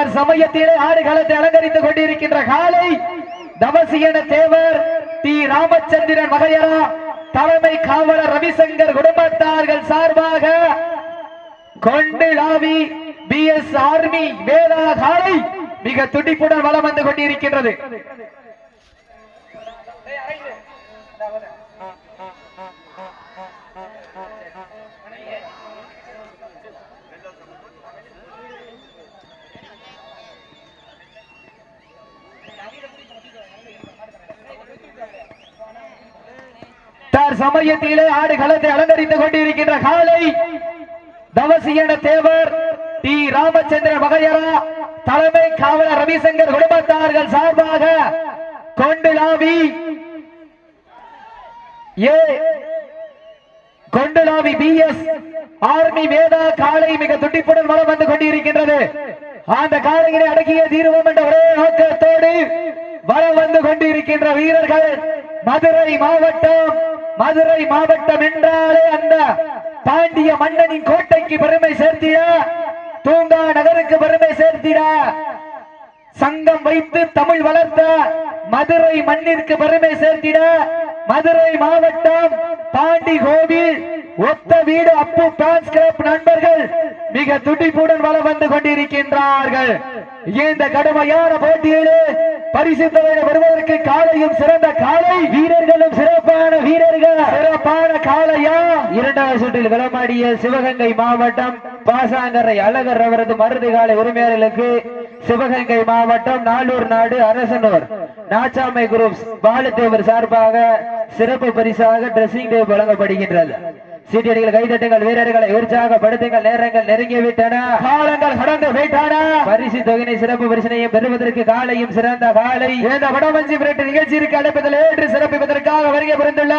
தற்சமயத்திலே ஆடுகளத்தை அலங்கரித்துக் கொண்டிருக்கின்ற காலை தவசியன தேவர் டி. ராமச்சந்திரன் வகையரா தலைமை காவலர் ரவிசங்கர் குடும்பத்தார்கள் சார்பாக கொண்டு லாவி பி. எஸ். ஆர்மி வேதா காலை மிக துடிப்புடன் வளம் வந்து கொண்டிருக்கின்றது. சமயத்திலே ஆடு களத்தை அலங்கரித்துக் கொண்டிருக்கின்ற காலை தவசியன தேவர் டி. ராமச்சந்திரன் வகையரா தலைமை காவலர் ரவிசங்கர் குடும்பத்தார்கள் சார்பாக கொண்டு லாவி. A. Kondalavi P. S. Army Veda காலை மிக துடிப்புடன் வளம் வந்து கொண்டிருக்கின்றது. அந்த காலையினை அடக்கிய தீர்வோம் என்ற ஒரே நோக்கத்தோடு வளம் வந்து கொண்டிருக்கின்ற வீரர்கள் மதுரை மாவட்டம் மதுரை மாவட்டம் என்றாலே அந்த பாண்டிய மன்னனின் கோட்டைக்கு பெருமை சேர்த்திட தூங்கா நகருக்கு பெருமை சேர்த்திட சங்கம் வைத்து தமிழ் வளர்த்த மதுரை மண்ணிற்கு பெருமை சேர்த்திட மதுரை மாவட்டம் பாண்டி கோவில் ஒத்த வீடு அப்பு பேன்ஸ் கிளப் நண்பர்கள் மிக துடிப்புடன் வளம் வந்து கொண்டிருக்கின்றார்கள். இந்த கடுமையான போட்டியிலே பரிசு தொகையை வருவதற்கு காலையும் சிறந்த காலை? வீரர்களும் சிறப்பான வீரர்கள். சிறப்பான காலையா? இரண்டாவது சுற்றில் விளமாடிய சிவகங்கை மாவட்டம் பாசாங்கரை அழகர் அவரது மருது காலை உரிமையாளர்களுக்கு சிவகங்கை மாவட்டம் நாளூர் நாடு அரசனூர். நாச்சாமை குரூப்ஸ் பாலுதேவர் சார்பாக சிறப்பு பரிசாக டிரெஸ்ஸிங் டேப் வழங்கப்படுகின்றது. சீட்டியடிகள் கைதட்டுங்கள் வீரர்களை உற்சாகப்படுத்துங்கள் நேரங்கள் நெருங்கி விட்டன காலங்கள் கடந்து விட்டன பரிசு தொகையினை சிறப்பு பரிசனையும் பெறுவதற்கு காலையும் சிறந்த காலை. இந்த வடமஞ்சி பிரட்டு நிகழ்ச்சிக்கு அழைப்பதில் ஏற்று சிறப்பிப்பதற்காக வருகை புரிந்துள்ள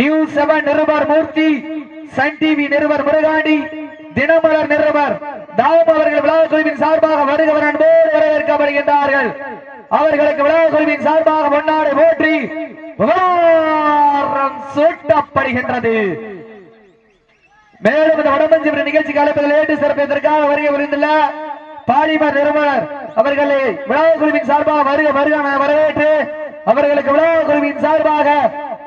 நியூ செவன் நிருபர் மூர்த்தி. சன் டிவி நிறுவர் முருகாண்டி தினமலர் நிறுவர். தாம் அவர்கள் விழா குழுவின் சார்பாக வருகவர் அன்போடு வரவேற்கப்படுகின்றார்கள். அவர்களுக்கு விழா குழுவின் சார்பாக பொன்னாடு போற்றி சூட்டப்படுகின்றது. மேலும் இந்த வடமஞ்சி நிகழ்ச்சி காலத்தில் ஏற்று சிறப்பதற்காக வருகை புரிந்துள்ள பாலிமர் நிறுவனர் அவர்களை விழா குழுவின் சார்பாக வருக வருக வரவேற்று அவர்களுக்கு விழா குழுவின் சார்பாக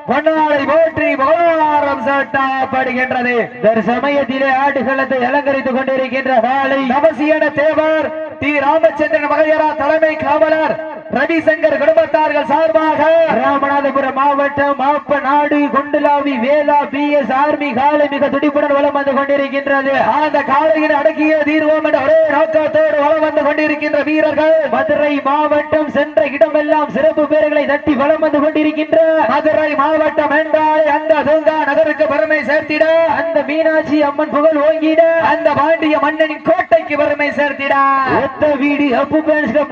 பொன்னாடை போற்றி புகழாரம் சாட்டப்படுகின்றது. தற்சமயத்திலே ஆட்டுகளத்தை அலங்கரித்துக் கொண்டிருக்கின்ற காலை அவசியன தேவர் டி. ராமச்சந்திரன் மகையரா தலைமை காவலர். ரவிசங்கர் குடும்பத்தார்கள் சார்பாக ராமநாதபுரம் மாவட்டம் மாப்ப நாடு குண்டுலாவி வேலா பி எஸ் ஆர்மி காலை மிக துடிப்புடன் வளம் வந்து கொண்டிருக்கின்றது. அந்த காலையில் அடக்கிய தீர்வோம் என்ற ஒரே நோக்கத்தோடு வளம் வந்து கொண்டிருக்கின்ற வீரர்கள். மதுரை மாவட்டம் சென்ற இடமெல்லாம் சிறப்பு பேர்களை தட்டி வளம் வந்து கொண்டிருக்கின்ற மதுரை மாவட்டம் என்றாலே அந்த தூங்கா நகருக்கு பெருமை சேர்த்திட. அந்த மீனாட்சி அம்மன் புகழ் ஓங்கிட. அந்த பாண்டிய மன்னனின் கோட்டைக்கு பெருமை சேர்த்திட. ஒத்த வீடு அப்பு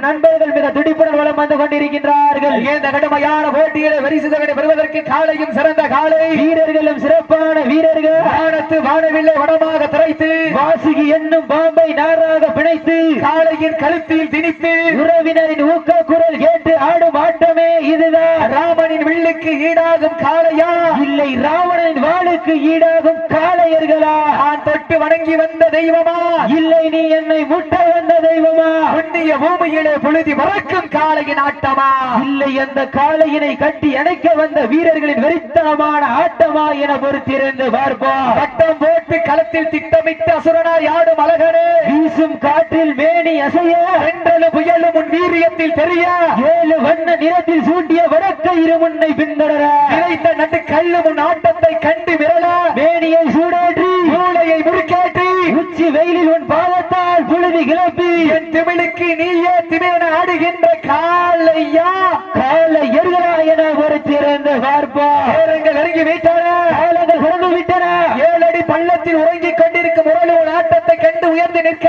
நண்பர்கள் மிக துடிப்புடன் வளம் வந்து கொண்டிருக்கின்றார்கள். இந்த கடுமையான போட்டிகளை வரிசை தொகை பெறுவதற்கு காலையும் சிறந்த காலை. வீரர்களும் சிறப்பான வீரர்கள். வானத்து வானவில்லை வடமாக திரைத்து. வாசுகி என்னும் பாம்பை நாராக பிணைத்து. காளையின் கழுத்தில் திணித்து. உறவினரின் ஊக்க குரல் கேட்டு ஆடும் ஆட்டமே இதுதான். ராமனின் வில்லுக்கு ஈடாகும் காளையா? இல்லை ராவணனின் வாளுக்கு ஈடாகும் காளையர்களா? நான் தொட்டு வணங்கி வந்த தெய்வமா? இல்லை நீ என்னை முட்ட வந்த தெய்வமா? புண்ணிய பூமியிலே புழுதி மறக்கும் காளையின் ஆட்டமா? இல்லை அந்த காளையினை கட்டி அணைக்க வந்த வீரர்களின் வெறித்தனமான ஆட்டமா என பொறுத்திருந்து பார்ப்போம். பட்டம் போட்டு களத்தில் திட்டமிட்டு அசுரனார் யாடும் அழகனே. வீசும் காற்றில் மேனி அசைய. என்றலும் புயலும் உன் வீரியத்தில் தெரிய. ஏழு வண்ண நிறத்தில் சூட்டிய வடக்க இரு முன்னை பின்தொடர. இறைத்த நட்டு கல்லு முன் ஆட்டத்தை கண்டு விரல மேனியை சூடேற்றி. மூளையை முறுக்கேற்றி. உச்சி வெயிலில் உன் பாதத்தால் புழுதி கிளப்பி. என் திமிழுக்கு நீயே திமிழன ஆடுகின்ற காலையா காலை எருகலா என பொறுத்திருந்து பார்ப்போம் நேரங்கள் நெருங்கி விட்டன. காலங்கள் கடந்து விட்டன. ஏழடி பள்ளத்தில் உறங்கிக் கொண்டிருக்கும் உரலு உன் ஆட்டத்தை கண்டு உயர்ந்து நிற்க.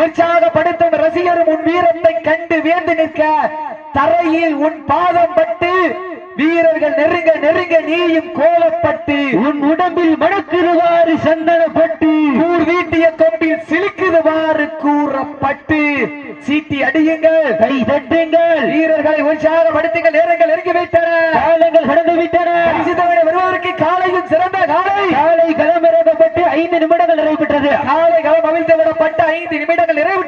உற்சாகப்படுத்தும் ரசிகரும் உன் வீரத்தை கண்டு வியந்து நிற்க. தரையில் உன் பாதம் பட்டு வீரர்கள் நெருங்க நெருங்க நீயும் கோலப்பட்டு. உன் உடம்பில் மணக்குதுவாறு சந்தனப்பட்டு. வீட்டிய கொம்பில் சிலுக்குதுவாறு கூறப்பட்டு. சீட்டி அடியுங்கள். கை தட்டுங்கள். வீரர்களை உற்சாகப்படுத்துங்கள். நேரங்கள் நெருங்கி விட்டன. காலங்கள் கடந்து விட்டன. வருவதற்கு காலையும் சிறந்த காலை. காலை களமிறக்கப்பட்டு ஐந்து நிமிடங்கள் நிறைவு பெற்றது. காலை களம் அவிழ்த்து விடப்பட்ட ஐந்து நிமிடங்கள் நிறைவு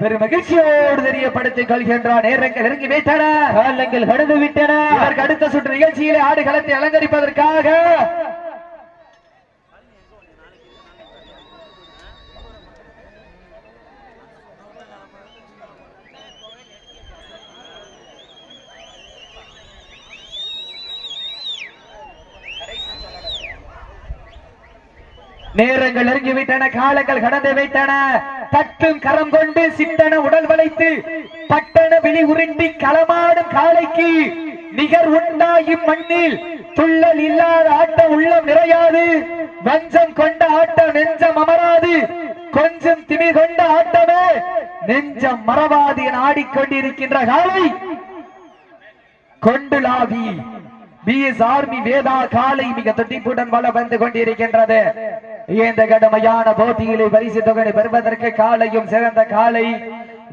பெரும் மகிழ்ச்சியோடு தெரியப்படுத்திக் கொள்கின்றார். நேரங்கள் நெருங்கி வைத்தன காலங்கள் கடந்து விட்டன. அடுத்த சுற்று நிகழ்ச்சியிலே ஆடு களத்தை அலங்கரிப்பதற்காக நேரங்கள் இறங்கிவிட்டன விட்டன காலங்கள் கடந்து விட்டன. தட்டும் கரம் கொண்டு சிட்டன உடல் வளைத்து பட்டண விழி உருண்டி களமாடும் காளைக்கு நிகர் உண்டா மண்ணில் துள்ளல் இல்லாத ஆட்டம் உள்ளம் நிறையாது. வஞ்சம் கொண்ட ஆட்டம் நெஞ்சம் அமராது. கொஞ்சம் திமி கொண்ட ஆட்டமே நெஞ்சம் மறவாது என ஆடிக்கொண்டிருக்கின்ற காலை கொண்டுலாவி பிஎஸ் ஆர்மி வேதா காலை மிக தொட்டிப்புடன் வள வந்து கொண்டிருக்கின்றது. இந்த கடுமையான போட்டியிலே பரிசு தொகை பெறுவதற்கு காலையும் சிறந்த காலை.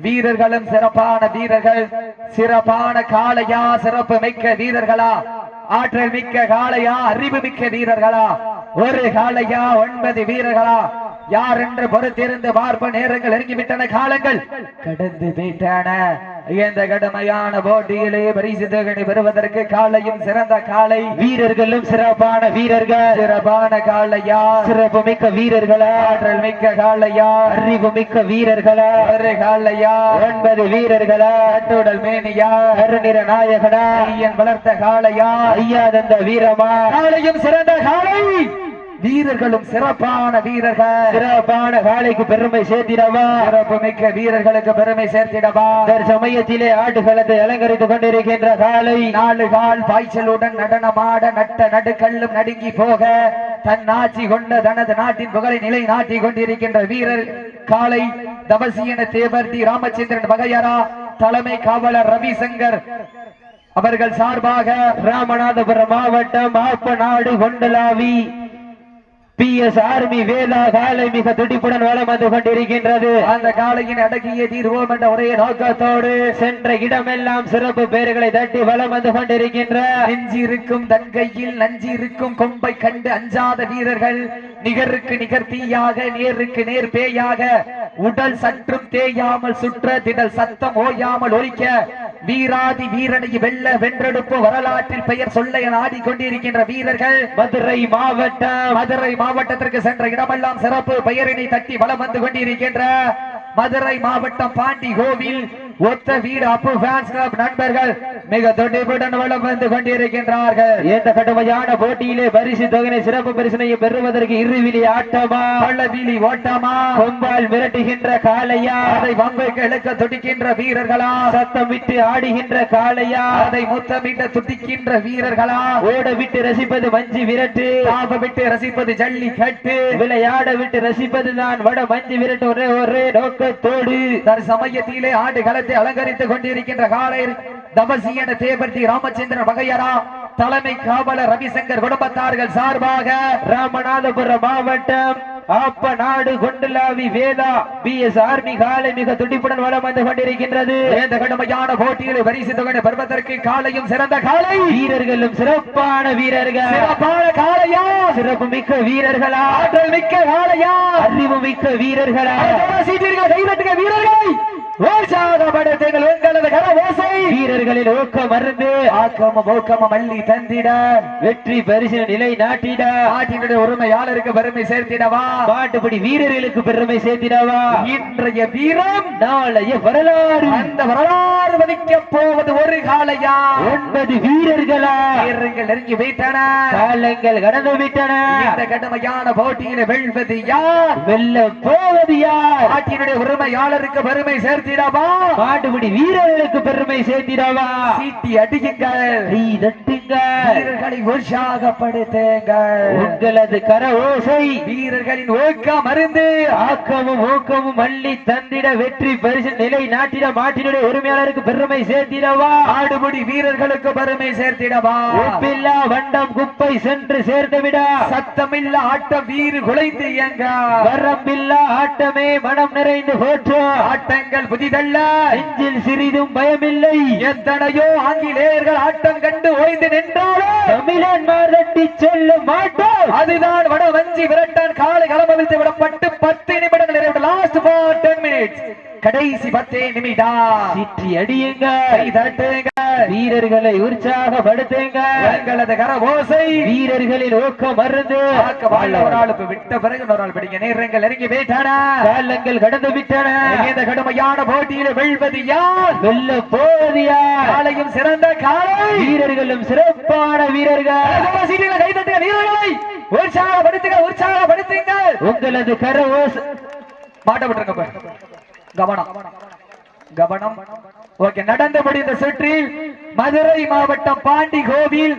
வீரர்களும் சிறப்பான வீரர்கள். சிறப்பான காளையா சிறப்பு மிக்க வீரர்களா. ஆற்றல் மிக்க காளையா அறிவு மிக்க வீரர்களா. ஒரு காளையா ஒன்பது வீரர்களா. யார் என்று பொறுத்திருந்து பார்ப்ப நேரங்கள் இறங்கிவிட்டன காலங்கள் கடந்து விட்டன இந்த கடுமையான போட்டியிலே பரிசு தொகை பெறுவதற்கு காலையும் சிறந்த காலை. வீரர்களும் சிறப்பான வீரர்கள். சிறப்பான காளையா சிறப்பு மிக்க வீரர்களா? ஆற்றல் மிக்க காளையா அறிவு மிக்க வீரர்களா? ஒரு காளையா ஒன்பது வீரர்களா? கட்டுடல் மேனியா? கருநிற நாயகனா? ஐயன் வளர்த்த காளையா ஐயா தந்த வீரமா? காலையும் சிறந்த காலை. வீரர்களும் சிறப்பான வீரர்கள். சிறப்பான காலைக்கு பெருமை சேர்த்திடவா? சிறப்பு மிக்க வீரர்களுக்கு பெருமை சேர்த்திடவா? சமயத்திலே ஆட்டுகளத்தை அலங்கரித்துக் கொண்டிருக்கின்ற காலை நாலு கால் பாய்ச்சலுடன் நடனமாட நட்ட நடுக்கல்லும் நடுங்கி போக தன் ஆட்சி கொண்ட தனது நாட்டின் புகழை நிலை நாட்டி கொண்டிருக்கின்ற வீரர் காலை தவசியன தேவர் டி ராமச்சந்திரன் வகையரா தலைமை காவலர் ரவிசங்கர் அவர்கள் சார்பாக ராமநாதபுரம் மாவட்டம் Appanadu Kondalavi P S army Veda காலை மிக துடிப்புடன் வளம் வந்து கொண்டிருக்கின்றது. அந்த காலையின் அடக்கிய தீர்வோம் என்ற ஒரே நோக்கத்தோடு சென்ற இடமெல்லாம் சிறப்பு பெயர்களை தட்டி வளம் வந்து கொண்டிருக்கின்ற. நெஞ்சி இருக்கும் தங்கையில் நஞ்சி இருக்கும் கொம்பை கண்டு அஞ்சாத வீரர்கள் நிகருக்கு நிகர் தீயாக நேருக்கு நேர் பேயாக உடல் சற்றும் தேயாமல் சுற்ற திடல் சத்தம் ஓயாமல் ஒலிக்க வீராதி வீரனை வெல்ல வென்றெடுப்பு வரலாற்றில் பெயர் சொல்ல என ஆடிக்கொண்டிருக்கின்ற வீரர்கள் மதுரை மாவட்டம் மதுரை மாவட்டத்திற்கு சென்ற இடமெல்லாம் சிறப்பு பெயரினை தட்டி வலம் வந்து கொண்டிருக்கின்ற மதுரை மாவட்டம் பாண்டி கோவில் ஒத்த வீடு அப்பு ஃபேன்ஸ் கிளப் நண்பர்கள் மிக துடிப்புடன் வலம் வந்து கொண்டிருக்கின்றார்கள். இந்த கடுமையான போட்டியிலே பரிசு தொகையை சிறப்பு பரிசனையை பெறுவதற்கு இருவிழி ஆட்டமா? பள்ளவீலி ஓட்டமா? கொம்பால் மிரட்டுகின்ற காளையா? அதை வம்பைக்கு இழுக்க துடிக்கின்ற வீரர்களா? சத்தம் விட்டு ஆடுகின்ற காளையா? அதை முத்தமிட்ட துடிக்கின்ற வீரர்களா? ஓட விட்டு ரசிப்பது மஞ்சு விரட்டு. தாப விட்டு ரசிப்பது ஜல்லி கட்டு. விளையாட விட்டு ரசிப்பது தான் வட மஞ்சு விரட்டு. ஒரே ஒரே நோக்கத்தோடு. தற்சமயத்திலே ஆண்டு களத்தை அலங்கரித்துக் கொண்டிருக்கின்ற காலை தபசியன தேவர்த்தி ராமச்சந்திரன் வகையரா தலைமை காவலர் ரவிசங்கர் குடும்பத்தார்கள் சார்பாக ராமநாதபுரம் மாவட்டம் Appanadu Kondalavi Veda P S army காலை மிக துடிப்புடன் வளம் வந்து கொண்டிருக்கின்றது. இந்த கடுமையான போட்டியில் பரிசு தொகை பெறுவதற்கு காலையும் சிறந்த காலை. வீரர்களும் சிறப்பான வீரர்கள். சிறப்பான காலையா? சிறப்பு மிக்க வீரர்களா? ஆற்றல் மிக்க காலையா? அறிவு மிக்க வீரர்களா? வீரர்களை. உற்சாகப்படுத்துங்கள் எங்களது கர ஓசை. வீரர்களின் ஊக்கம் மருந்து ஆக்கமும் ஊக்கமும் அள்ளி தந்திட. வெற்றி பரிசு நிலை நாட்டிட. நாட்டினுடைய உரிமையாளருக்கு பெருமை சேர்த்திடவா? பாட்டுப்படி வீரர்களுக்கு பெருமை சேர்த்திடவா? இன்றைய வீரம் நாளைய வரலாறு. அந்த வரலாறு மதிக்க போவது ஒரு காலையா ஒன்பது வீரர்களா? வீரர்கள் நெருங்கி வைத்தன காலங்கள் கடந்து விட்டன. இந்த கடுமையான போட்டியில வெல்வது யார்? வெல்ல போவது யார்? நாட்டினுடைய உரிமையாளருக்கு பெருமை சேர்த்திடவா? பாட்டுப்படி வீரர்களுக்கு பெருமை சேர்த்திடவா? சீட்டி தட்டுங்க வீரர்களை உற்சாகப்படுத்துங்கள். உங்களது கர ஓசை வீரர்களின் ஊக்கம் அருந்து ஆக்கமும் ஊக்கமும் அள்ளி தந்திட வெற்றி பரிசு நிலை நாட்டிட மாட்டினுடைய உரிமையாளருக்கு பெருமை சேர்த்திடவா? ஆடுபடி வீரர்களுக்கு பெருமை சேர்த்திடவா? உப்பில்லா வண்டம் குப்பை சென்று சேர்த்து விட சத்தமில்ல ஆட்ட வீறு குலைந்து இயங்க. வரம்பில்லா ஆட்டமே மனம் நிறைந்து போற்றும். ஆட்டங்கள் புதிதல்ல. நெஞ்சில் சிறிதும் பயமில்லை. எத்தனையோ ஆங்கிலேயர்கள் ஆட்டம் கண்டு ஓய்ந்து நின்றாலும் தமிழன் மாதட்டி செல்ல மாட்டோம். அதுதான் வட வஞ்சி விரட்டான் காலை களமவிழ்த்து விடப்பட்டு பத்து கடைசி பத்தே நிமிடம். சிற்றி அடியுங்க. தட்டுங்க. வீரர்களை உற்சாகப்படுத்துங்க. எங்களது கரவோசை. வீரர்களின் ஊக்கம் மருந்து வாழ்ல ஒரு ஆள் விட்ட பிறகு இன்னொரு ஆள் பிடிங்க. நேரங்கள் நெருங்கி போயிட்டானா. காலங்கள் கடந்து விட்டன. இந்த கடுமையான போட்டியில வெல்வது யார்? வெல்ல போதியா காலையும் சிறந்த காலை. வீரர்களும் சிறப்பான வீரர்கள். சீட்டில கை தட்டுங்க வீரர்களை. உற்சாகப்படுத்துங்க உற்சாகப்படுத்துங்க. உங்களது கர ஓச மாட்ட விட்டுருங்க இப்ப. கவனம். கவனம். ஓகே நடந்தபடி இந்த சுற்றில் மதுரை மாவட்டம் பாண்டி கோவில்